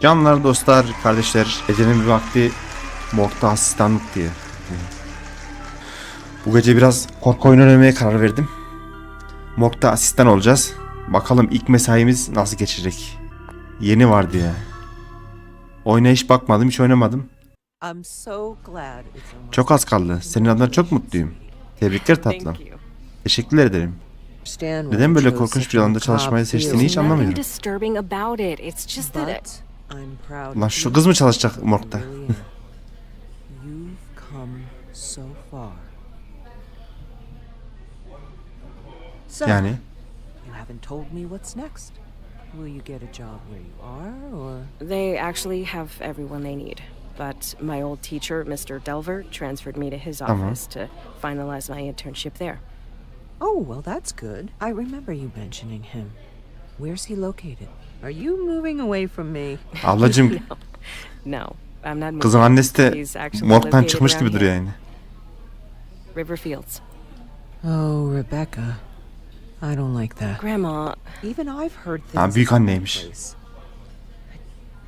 Canlar, dostlar, kardeşler, gecenin bir vakti morgda asistanlık diye. Bu gece biraz korku oyunu oynamaya karar verdim. Morgda asistan olacağız. Bakalım ilk mesaimiz nasıl geçecek. Yeni var diye. Oyuna hiç bakmadım, hiç oynamadım. Çok az kaldı. Senin adına çok mutluyum. Tebrikler tatlım. Thank you. Teşekkür ederim. Neden böyle korkunç bir alanda çalışmayı seçtiğini hiç anlamıyorum. Nothing disturbing about it. It's just that it, But I'm proud Lan şu you. kız mı çalışacak morgda? You really am. You've come so far. Yani you haven't told me what's next. Will you get a job where you are, or they actually have everyone they need. But my old teacher, Mr. Delver, transferred me to his office to finalize my internship there. Oh, well, that's good. I remember you mentioning him. Where's he located? Are you moving away from me? ablacım No, I'm not moving. kızın annesi de He's actually morgdan located çıkmış around gibi duruyor here. yani. River Fields. Oh, Rebecca. I don't like that. Grandma, Even I've heard things. Ha, büyük about anneymiş. place.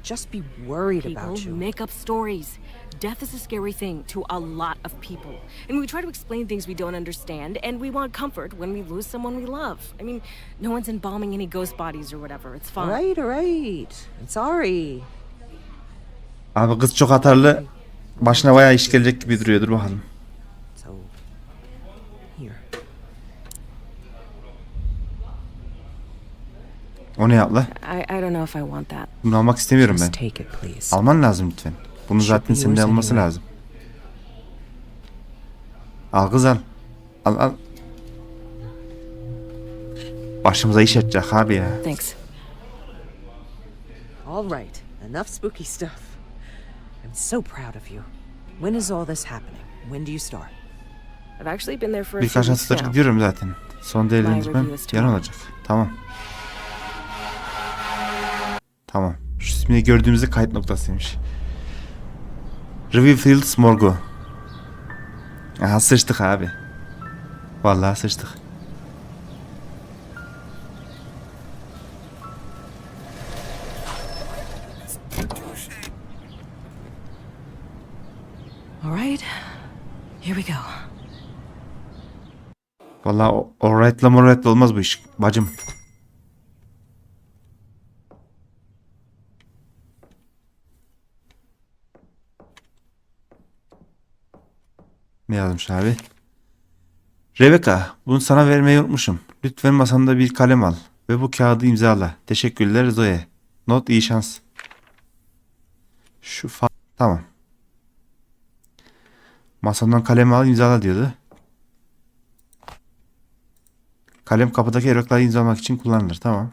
Just be worried about people you. make up stories. Death is a scary thing to a lot of people. And we try to explain things we don't understand, and we want comfort when we lose someone we love. I mean, no one's embalming any ghost bodies or whatever. It's fine. All right, all right. I'm sorry. Abi kız çok atarlı. Başına bayağı iş gelecek gibi duruyor. Dur bakalım. So, here. O ne yapla? I, I don't know if I want that. Bunu almak istemiyorum ben. Just take it, please. Alman lazım lütfen. Bunu zaten senin de alması anyway. lazım. Al kız al. Al al. Başımıza iş edecek abi ya. Thanks. All right. Enough spooky stuff. I'm so proud of you. When is all this happening? When do you start? I've actually been there for a few Birkaç haftadır gidiyorum zaten. Son değerlendirmem yarın olacak. Tamam. Tamam. Şu ismini gördüğümüzde kayıt noktasıymış. Riverfields Morgu. Aha sıçtık abi. Vallahi sıçtık. All right. Here we go. Vallahi alright'la morright'la olmaz bu iş. Bacım. Ne yazmış abi? Rebecca, bunu sana vermeyi unutmuşum. Lütfen masanda bir kalem al ve bu kağıdı imzala. Teşekkürler Zoe. Not iyi şans. Şu fa... Tamam. Masamdan kalemi al imzala diyordu. Kalem kapıdaki evrakları imzalamak için kullanılır. Tamam.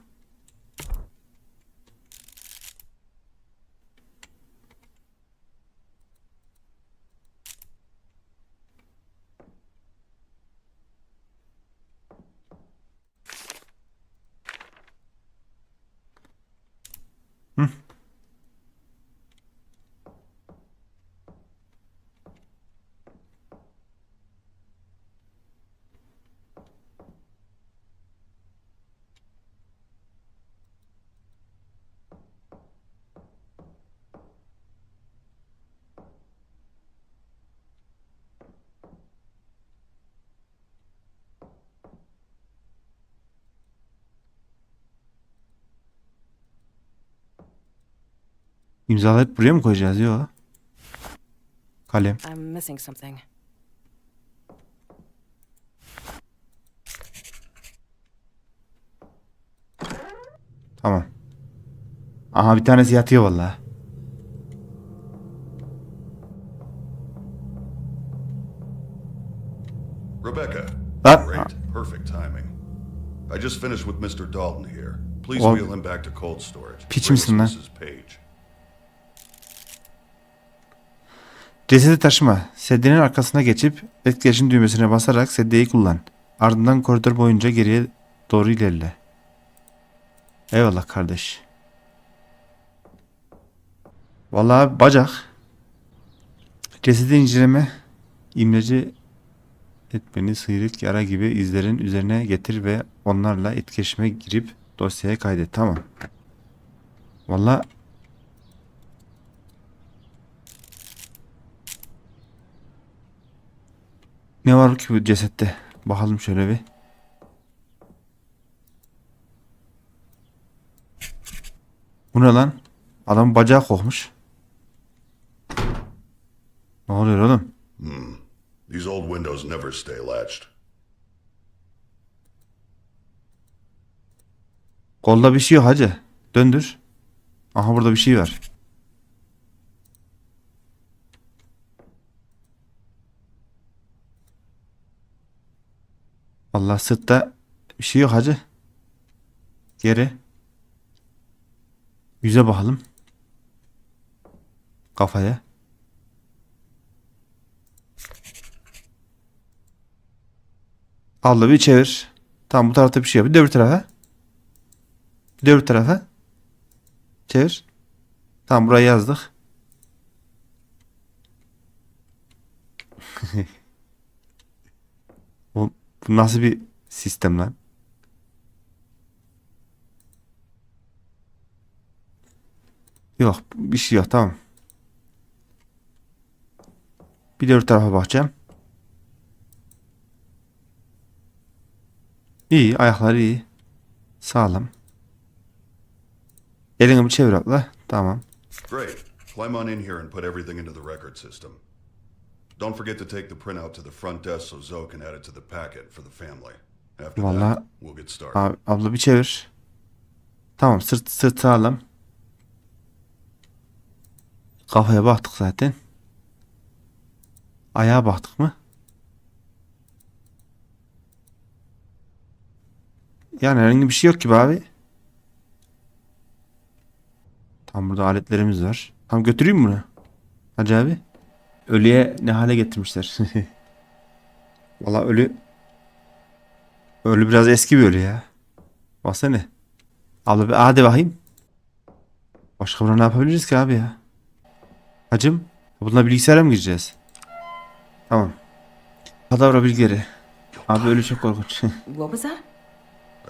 İmzalayıp buraya mı koyacağız? Yok. Kalem. I'm missing something. Tamam. Aha bir tanesi yatıyor vallahi. Rebecca. That- Great. Perfect timing. I just finished with Mr. Dalton here. Please wheel him back to cold storage. Piç misin lan? Mrs. Page. Cesedi taşıma. Sedyenin arkasına geçip etkileşim düğmesine basarak sedyeyi kullan. Ardından koridor boyunca geriye doğru ilerle. Eyvallah kardeş. Vallahi bacak. Cesedi inceleme. İmleci etmeni sıyrık yara gibi izlerin üzerine getir ve onlarla etkileşime girip dosyaya kaydet. Tamam. Vallahi Ne var ki bu cesette? Bakalım şöyle bir. Bu ne lan? Adam bacağı kokmuş. Ne oluyor oğlum? These old windows never stay latched. Kolda bir şey yok hacı. Döndür. Aha burada bir şey var. Allah sırtta bir şey yok hacı. Geri. Yüze bakalım. Kafaya. Allah bir çevir. Tamam bu tarafta bir şey yok. Bir de öbür tarafa. Bir de öbür tarafa. Çevir. Tamam burayı yazdık. bu, nasıl bir sistem lan? Yok bir şey yok tamam. Bir de öbür tarafa bakacağım. İyi ayakları iyi. Sağlam. Elini bir çevir abla. Tamam. Great. Climb on in here and put everything into the record system. Don't forget to take the printout to the front desk so Zoe can add it to the packet for the family. After Vallahi- that, we'll get started. Abi, abla bir çevir. Tamam sırt sırt sağlam. Kafaya baktık zaten. Ayağa baktık mı? Yani herhangi bir şey yok gibi abi. Tam burada aletlerimiz var. Tam götüreyim mi bunu? Hacı abi. Ölüye ne hale getirmişler. Valla ölü Ölü biraz eski bir ölü ya. Baksana. Abla bir hadi bakayım. Başka buna ne yapabiliriz ki abi ya? Hacım. Bununla bilgisayara mı gireceğiz? Tamam. Kadavra bilgileri. Abi ölü çok korkunç. What was that?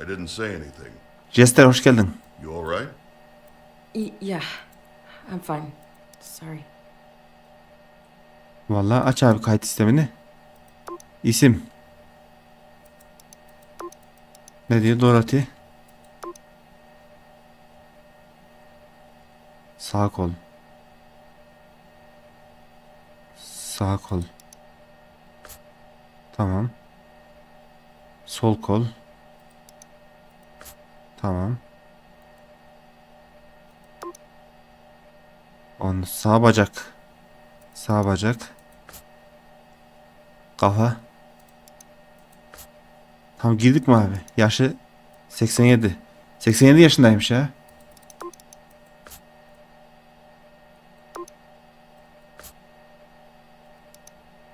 I didn't say anything. Jester hoş geldin. You all right? Y- yeah, I'm fine. Sorry. Vallahi aç abi kayıt sistemini. İsim. Ne diyor Dorothy? Sağ kol. Sağ kol. Tamam. Sol kol. Tamam. On sağ bacak. Sağ bacak. Kafa. Tam girdik mi abi? Yaşı 87. 87 yaşındaymış ya.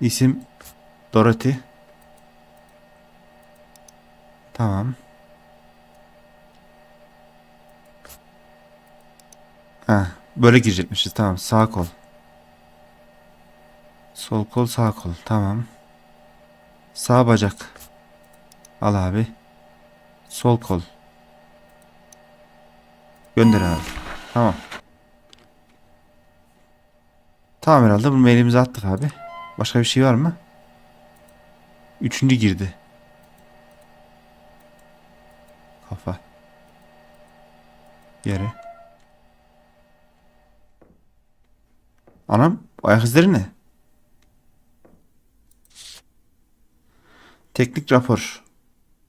İsim Dorothy. Tamam. Ha, böyle girecekmişiz. Tamam. Sağ kol. Sol kol sağ kol. Tamam. Sağ bacak. Al abi. Sol kol. Gönder abi. Tamam. Tamam herhalde bunu mailimize attık abi. Başka bir şey var mı? Üçüncü girdi. Kafa. Yere. Anam ayak izleri ne? Teknik rapor.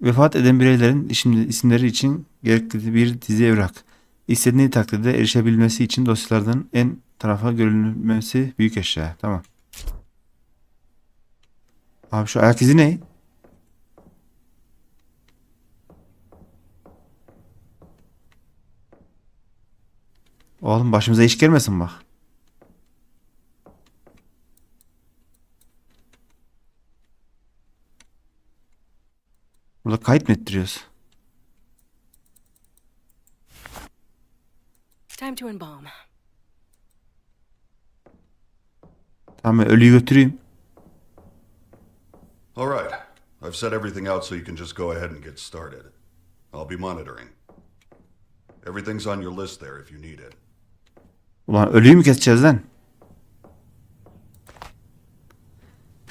Vefat eden bireylerin isim- isimleri için gerekli bir dizi evrak. İstediği takdirde erişebilmesi için dosyalardan en tarafa görülmesi büyük eşya. Tamam. Abi şu ayak izi ne? Oğlum başımıza iş gelmesin bak. Burada kayıt mı ettiriyoruz? Time to embalm. Tamam ben ölüyü götüreyim. All right. I've set everything out so you can just go ahead and get started. I'll be monitoring. Everything's on your list there if you need it. Ulan ölüyü mü keseceğiz lan?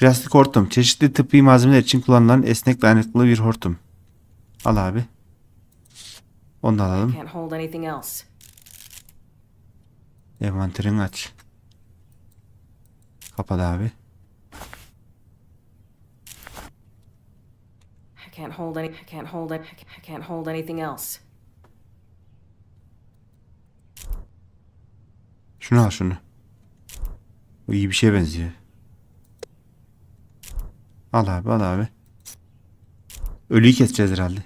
Plastik hortum. Çeşitli tıbbi malzemeler için kullanılan esnek dayanıklı bir hortum. Al abi. Onu da alalım. Envanterini aç. Kapat abi. I can't hold any. I can't hold it. I can't hold anything else. Şunu al şunu. Bu iyi bir şeye benziyor. Al abi al abi. Ölüyü keseceğiz herhalde.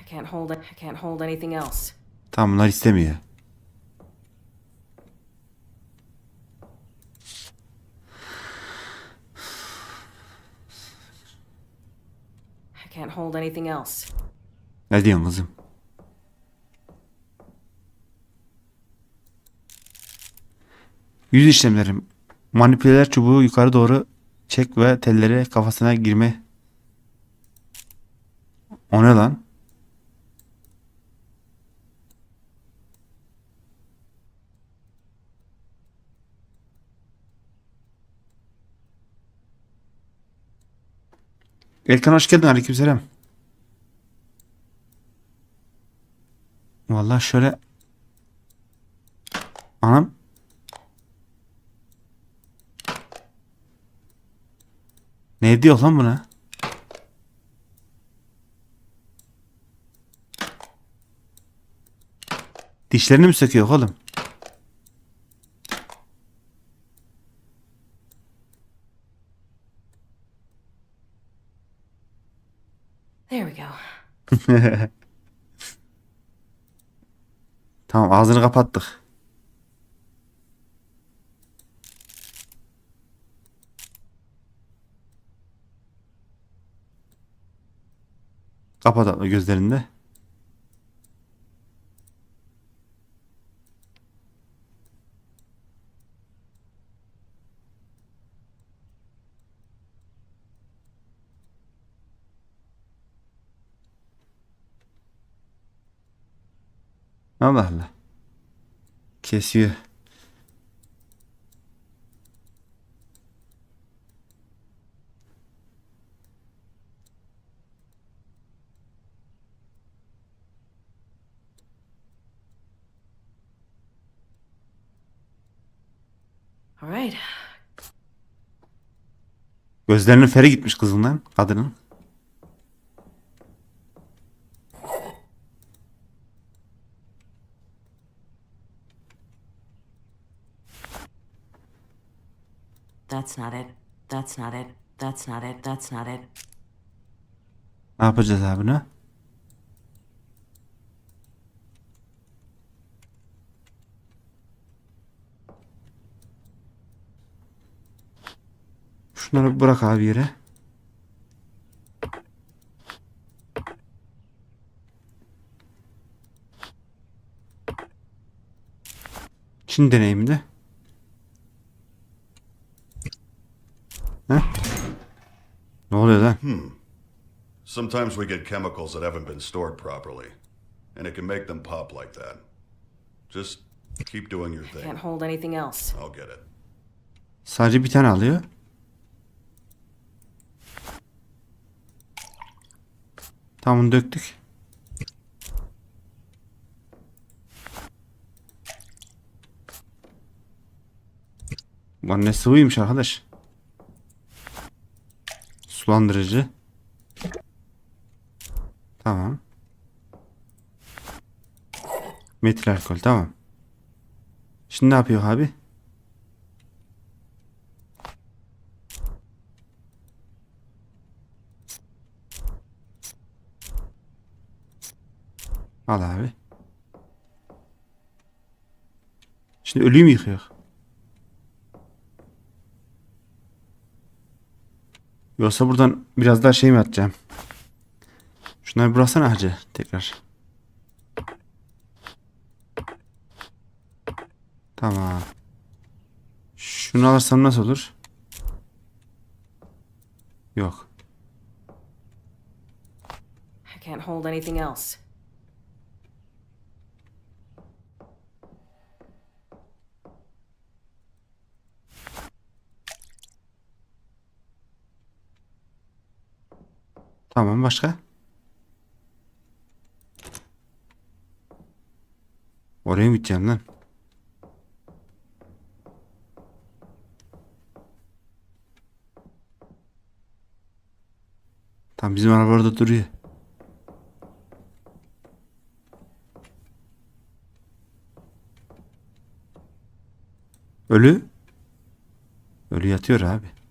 I can't hold it. I can't hold anything else. Tamam bunlar istemiyor. I can't hold anything else. Ne diyorsun kızım? Yüz işlemleri. Manipüler çubuğu yukarı doğru çek ve tellere kafasına girme. O ne lan? Erkan hoş geldin. Aleykümselam. Vallahi şöyle Anam Ne diyor lan buna? Dişlerini mi söküyor oğlum? There we go. Tamam ağzını kapattık. Kapat abla gözlerini de. Allah Allah. Kesiyor. All right. Gözlerinin feri gitmiş kızından, kadının. That's not it. That's not it. That's not it. That's not it. Ne yapacağız abi ne? Şunları bırak abi yere. Çin deneyiminde. Heh. Ne oluyor lan? Sometimes we get chemicals that haven't been stored properly, and it can make them pop like that. Just keep doing your thing. Can't hold anything else. I'll get it. Sadece bir tane alıyor. Tamam bunu döktük. Bu ne sıvıymış arkadaş. Sulandırıcı. Tamam. Metil alkol tamam. Şimdi ne yapıyor abi? Al abi. Şimdi ölüyü mü yıkıyor? Yoksa buradan biraz daha şey mi atacağım? Şunları bir bıraksana hacı tekrar. Tamam. Şunu alırsam nasıl olur? Yok. I can't hold anything else. Tamam başka? Oraya mı gideceksin lan? Tam bizim araba orada duruyor. Ölü? Ölü yatıyor abi.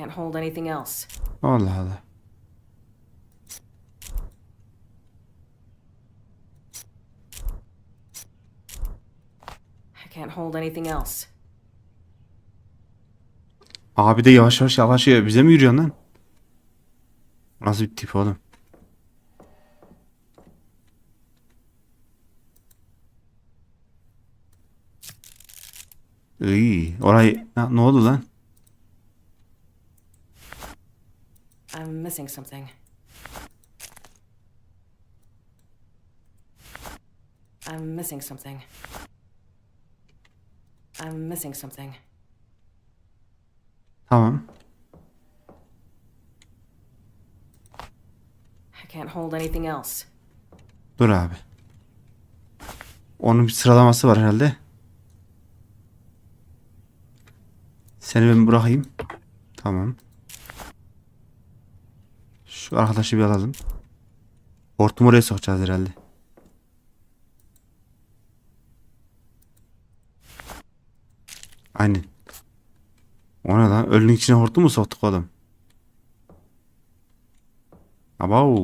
I can't hold anything else. Allah Allah. I can't hold anything else. Abi de yavaş yavaş yavaşlıyor. Bize mi yürüyorsun lan? Nasıl bir tip oğlum? İyi. Orayı Ha, ne oldu lan? I'm missing something. I'm missing something. I'm missing something. Tamam. I can't hold anything else. Dur abi. Onun bir sıralaması var herhalde. Seni ben bırakayım. Tamam. Şu arkadaşı bir alalım. Hortumu oraya sokacağız herhalde. Aynen. O ne lan? Ölünün içine hortum mu soktuk oğlum? Abav.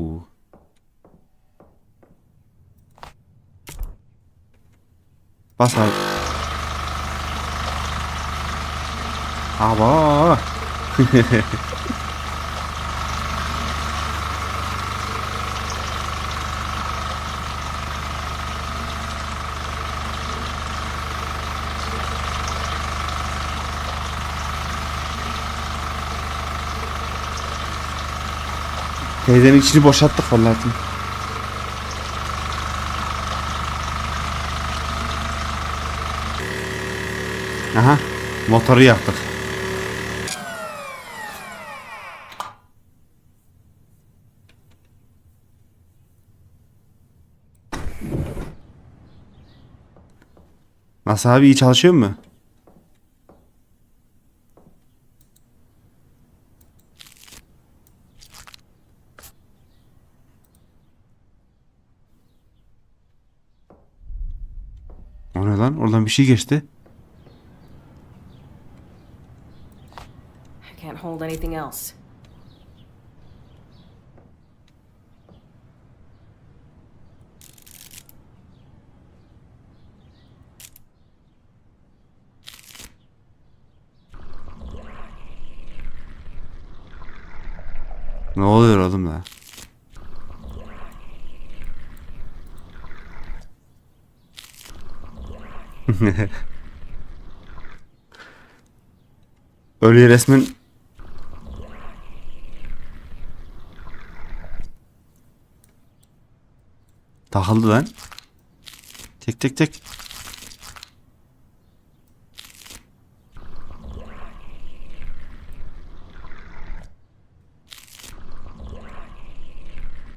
Bas abi. Aba. Teyzenin içini boşalttık vallahi. Aha. Motoru yaktık. Nasıl abi iyi çalışıyor mu? O ne lan? Oradan bir şey geçti. I can't hold anything else. Ne oluyor oğlum la? Ölüye resmen takıldı lan. Tek tek tek.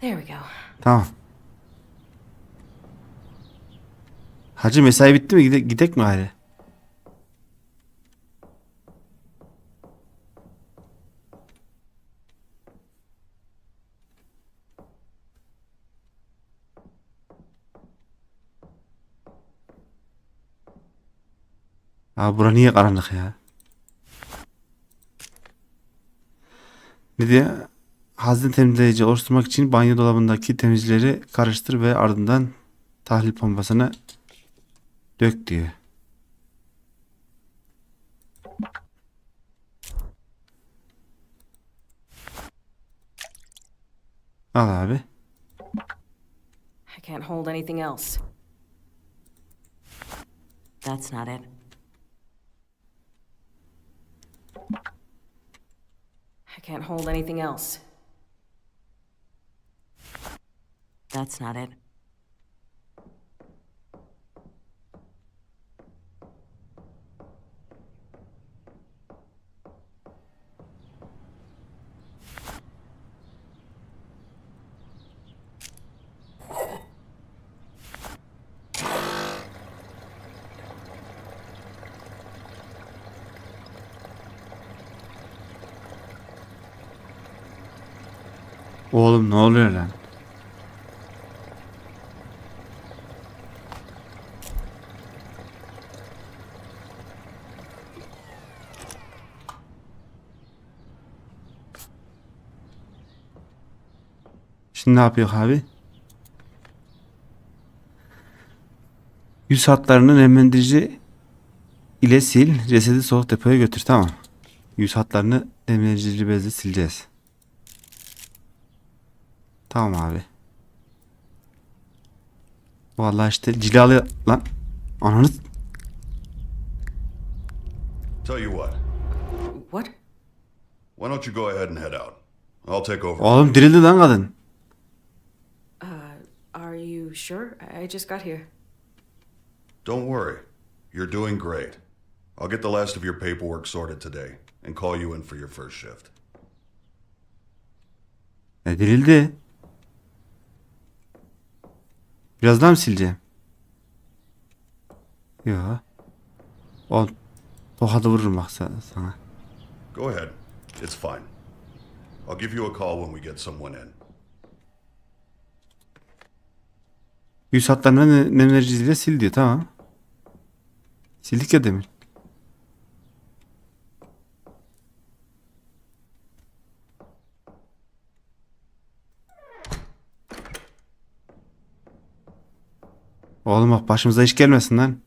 There we go. Tamam. Hacı mesai bitti mi? Gide gidek mi hadi? Abi bura niye karanlık ya? Ne diyor? Hazne temizleyici oluşturmak için banyo dolabındaki temizleri karıştır ve ardından tahlil pompasına dök diyor. Al abi. I can't hold anything else. That's not it. I can't hold anything else. That's not it. Oğlum ne oluyor lan? Şimdi ne yapıyor abi? Yüz hatlarını nemlendirici ile sil. Cesedi soğuk depoya götür. Tamam. Yüz hatlarını nemlendirici bezle sileceğiz. Tamam abi. Vallahi işte cilalı lan. Ananı Tell you what, What? why don't you go ahead and head out? I'll take over. Oğlum dirildi lan kadın. Are you sure? I I just got here. Don't worry. You're doing great. I'll get the last of your paperwork sorted today and call you in for your first shift. E dirildi. Biraz daha mı sileceğim? Yok. O tokadı vururum bak sa- sana. Go ahead. It's fine. I'll give you a call when we get someone in. Yüz hatlarını ne- nemlericiyle sil diyor tamam. Sildik ya demin. Oğlum bak başımıza iş gelmesin lan.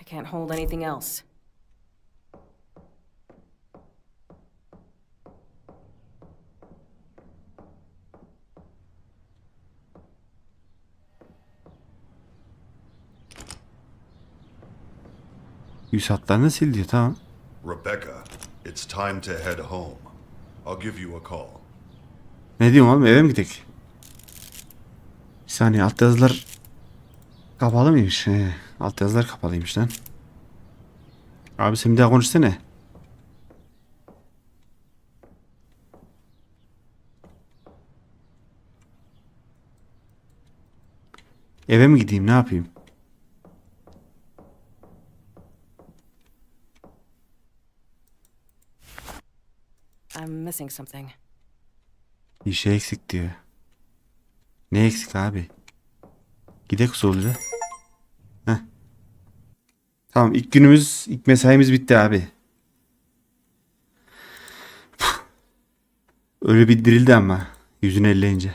I can't hold anything else. Yüz hatlarını sil diyor tamam. Rebecca, it's time to head home. I'll give you a call. Ne diyorsun oğlum eve mi gidelim? Bir saniye alt yazılar kapalı mıymış? He, alt yazılar kapalıymış lan. Abi sen bir daha konuşsana. Eve mi gideyim ne yapayım? I'm missing something. Bir şey eksik diyor. Ne eksik abi? Gidek usulü. Heh. Tamam ilk günümüz, ilk mesaimiz bitti abi. Puh. Öyle bir dirildi ama yüzünü elleyince.